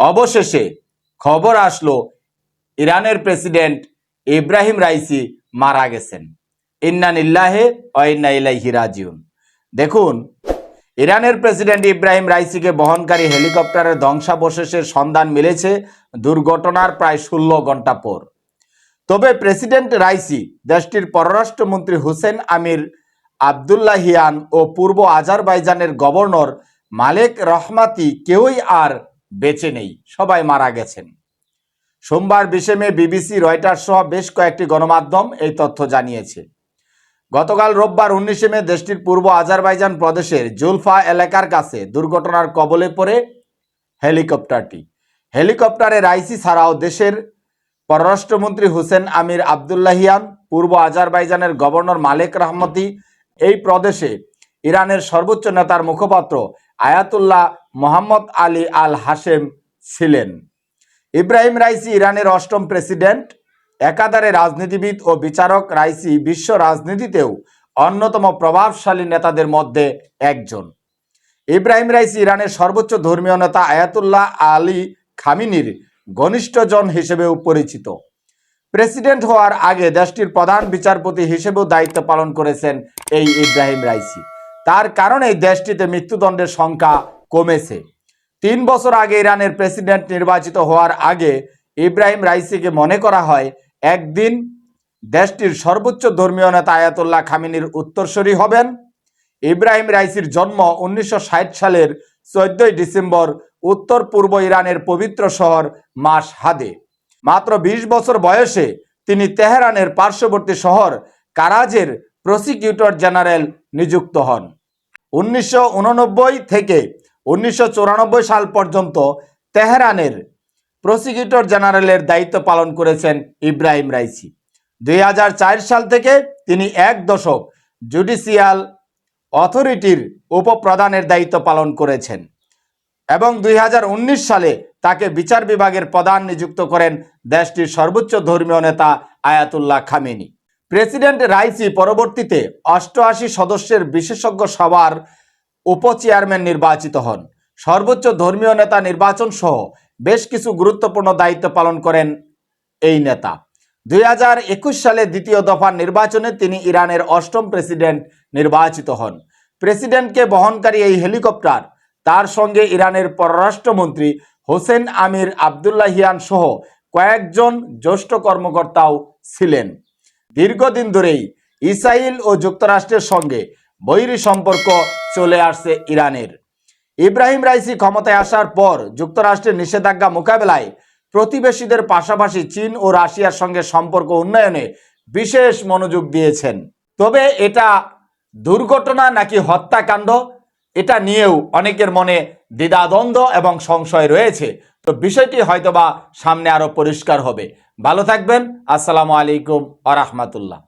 অবশেষে খবর আসলো, ইরানের প্রেসিডেন্ট ইব্রাহিম রাইসি মারা গেছেন। ইন্নান ইল্লাহে অইন্না ইলাইহি রাজিউন। দেখুন, ইরানের প্রেসিডেন্ট ইব্রাহিম রাইসিকে বহনকারী হেলিকপ্টারের ধ্বংসাবশেষের সন্ধান মিলেছে দুর্ঘটনার প্রায় ষোলো ঘণ্টা পর। তবে প্রেসিডেন্ট রাইসি, দেশটির পররাষ্ট্রমন্ত্রী হুসেন আমির আবদুল্লাহিয়ান ও পূর্ব আজারবাইজানের গভর্নর মালেক রহমাতি কেউই আর বেঁচে নেই, সবাই মারা গেছেন। সোমবার বিশে মে বিবিসি, রয়টার্স সহ বেশ কয়েকটি গণমাধ্যম এই তথ্য জানিয়েছে। গতকাল রোববার উনিশে মে দেশটির পূর্ব আজারবাইজান প্রদেশের জুলফা এলাকার কাছে দুর্ঘটনার কবলে পড়ে হেলিকপ্টারটি। হেলিকপ্টারে রাইসি ছাড়াও দেশের পররাষ্ট্রমন্ত্রী হুসেন আমির আবদুল্লাহিয়ান, পূর্ব আজারবাইজানের গভর্নর মালেক রহমতি এই প্রদেশে ইরানের সর্বোচ্চ নেতার মুখপাত্র Ayatollah Mohammad Ali Al Hashem ছিলেন। ইব্রাহিম রাইসি ইরানের অষ্টম প্রেসিডেন্ট। একাধারে রাজনীতিবিদ ও বিচারক রাইসি বিশ্ব রাজনীতিতেও অন্যতম প্রভাবশালী নেতাদের মধ্যে একজন। ইব্রাহিম রাইসি ইরানের সর্বোচ্চ ধর্মীয় নেতা আয়াতুল্লাহ আলী খামিনির ঘনিষ্ঠজন হিসেবেও পরিচিত। প্রেসিডেন্ট হওয়ার আগে দেশটির প্রধান বিচারপতি হিসেবেও দায়িত্ব পালন করেছেন এই ইব্রাহিম রাইসি। তার কারণে দেশটিতে মৃত্যুদণ্ডের সংখ্যা কমেছে। তিন বছর আগে ইরানের প্রেসিডেন্ট নির্বাচিত হওয়ার আগে ইব্রাহিম রাইসিকে মনে করা হয়, একদিন দেশটির সর্বোচ্চ ধর্মীয় নেতা আয়াতুল্লাহ খামিনির উত্তরসূরি হবেন। ইব্রাহিম রাইসির জন্ম উনিশশো ষাট সালের চোদ্দই ডিসেম্বর উত্তর পূর্ব ইরানের পবিত্র শহর মাস হাদে। মাত্র ২০ বছর বয়সে তিনি তেহরানের পার্শ্ববর্তী শহর কারাজের প্রসিকিউটর জেনারেল নিযুক্ত হন। উনিশশো উননব্বই থেকে উনিশশো চুরানব্বই সাল পর্যন্ত তেহরানের প্রসিকিউটর জেনারেলের দায়িত্ব পালন করেছেন ইব্রাহিম রাইসি। দুই হাজার চার সাল থেকে তিনি এক দশক জুডিশিয়াল অথরিটির উপপ্রধানের দায়িত্ব পালন করেছেন এবং দুই হাজার উনিশ সালে তাকে বিচার বিভাগের প্রধান নিযুক্ত করেন দেশটির সর্বোচ্চ ধর্মীয় নেতা আয়াতুল্লাহ খামেনি। প্রেসিডেন্ট রাইসি পরবর্তীতে অষ্টআশি সদস্যের বিশেষজ্ঞ সভার উপচেয়ারম্যান নির্বাচিত হন। সর্বোচ্চ ধর্মীয় নেতা নির্বাচন সহ বেশ কিছু গুরুত্বপূর্ণ দায়িত্ব পালন করেন এই নেতা। দুই হাজার একুশ সালে দ্বিতীয় দফার নির্বাচনে তিনি ইরানের অষ্টম প্রেসিডেন্ট নির্বাচিত হন। প্রেসিডেন্টকে বহনকারী এই হেলিকপ্টার, তার সঙ্গে ইরানের পররাষ্ট্রমন্ত্রী হোসেন আমির আবদুল্লাহিয়ান সহ কয়েকজন জ্যেষ্ঠ কর্মকর্তাও ছিলেন। দীর্ঘদিন ধরেই ইসরায়েল ও যুক্তরাষ্ট্রের সঙ্গে বৈরী সম্পর্ক চলে আসছে ইরানের। ইব্রাহিম রাইসি ক্ষমতায় আসার পর যুক্তরাষ্ট্রের নিষেধাজ্ঞা মোকাবেলায় প্রতিবেশীদের পাশাপাশি চীন ও রাশিয়ার সঙ্গে সম্পর্ক উন্নয়নে বিশেষ মনোযোগ দিয়েছেন। তবে এটা দুর্ঘটনা নাকি হত্যাকাণ্ড, এটা নিয়েও অনেকের মনে দ্বিধাদ্বন্দ্ব এবং সংশয় রয়েছে। তো বিষয়টি হয়তোবা সামনে আরও পরিষ্কার হবে। ভালো থাকবেন। আসসালামু আলাইকুম আ রহমতুল্লাহ।